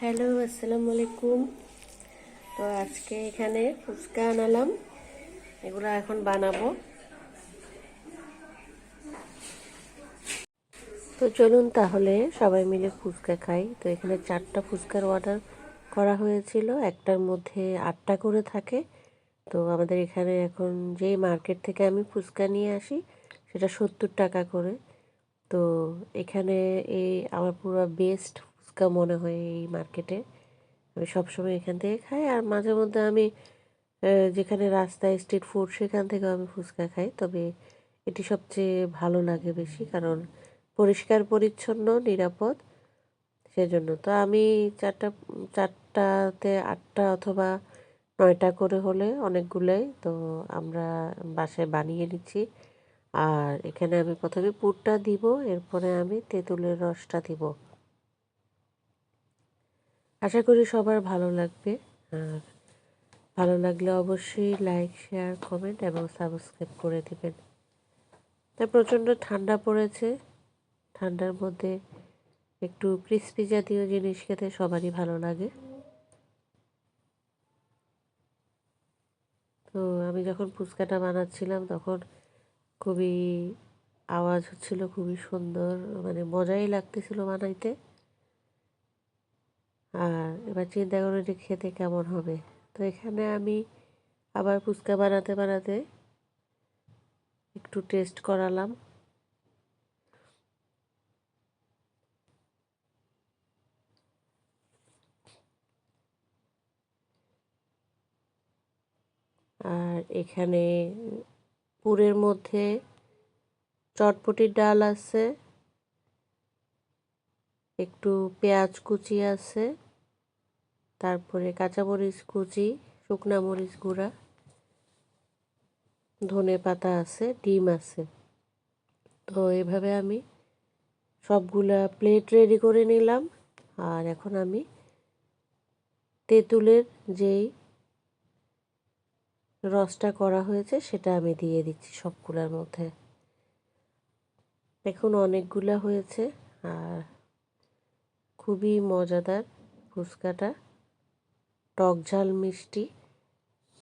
Hello, আসসালামু আলাইকুম। তো আজকে এখানে ফুচকা আনালাম। এগুলো এখন বানাবো। তো চলুন তাহলে সবাই মিলে ফুচকা খাই। তো এখানে চারটা ফুচকার অর্ডার করা হয়েছিল। একটার মধ্যে আটটা করে থাকে। তো আমাদের এখানে এখন যেই মার্কেট থেকে আমি ফুচকা নিয়ে আসি, সেটা সত্তর টাকা করে। তো এখানে এই আমার পুরো বেস্ট ফুচকা মনে হয় এই মার্কেটে। আমি সবসময় এখান থেকে খাই আর মাঝে মধ্যে আমি যেখানে রাস্তায় স্ট্রিট ফুড সেখান থেকেও আমি ফুচকা খাই। তবে এটি সবচেয়ে ভালো লাগে বেশি কারণ পরিষ্কার, পরিচ্ছন্ন, নিরাপদ সেজন্য। তো আমি চারটা, চারটাতে আটটা অথবা নয়টা করে হলে অনেকগুলোই তো আমরা বাসায় বানিয়ে নিচ্ছি। আর এখানে আমি প্রথমে পুরটা দিব, এরপরে আমি তেঁতুলের রসটা দিব। আশা করি সবার ভালো লাগবে। আর ভালো লাগলে অবশ্যই লাইক শেয়ার কমেন্ট এবং সাবস্ক্রাইব করে দেবেন। তাই প্রচণ্ড ঠান্ডা পড়েছে। ঠান্ডার মধ্যে একটু ক্রিস্পি জাতীয় জিনিস খেতে সবারই ভালো লাগে। তো আমি যখন ফুচকাটা বানাচ্ছিলাম তখন খুবই আওয়াজ হচ্ছিল, খুবই সুন্দর মানে মজাই লাগতেছিল বানাইতে। আর এবার চিন্তা করে যে খেতে কেমন হবে। তো এখানে আমি আবার ফুচকা বানাতে বানাতে একটু টেস্ট করালাম। আর এখানে পুরের মধ্যে চটপটির ডাল আছে, একটু পেঁয়াজ কুচি আছে। তারপরে কাঁচামরিচ কুচি, শুকনা মরিচ গুঁড়া, ধনে পাতা আছে, ডিম আছে। তো এভাবে আমি সবগুলা প্লেট রেডি করে নিলাম। আর এখন আমি তেঁতুলের যেই রসটা করা হয়েছে সেটা আমি দিয়ে দিচ্ছি সবগুলোর মধ্যে। এখন অনেকগুলা হয়েছে আর খুবই মজাদার ফুচকাটা। টক ঝাল মিষ্টি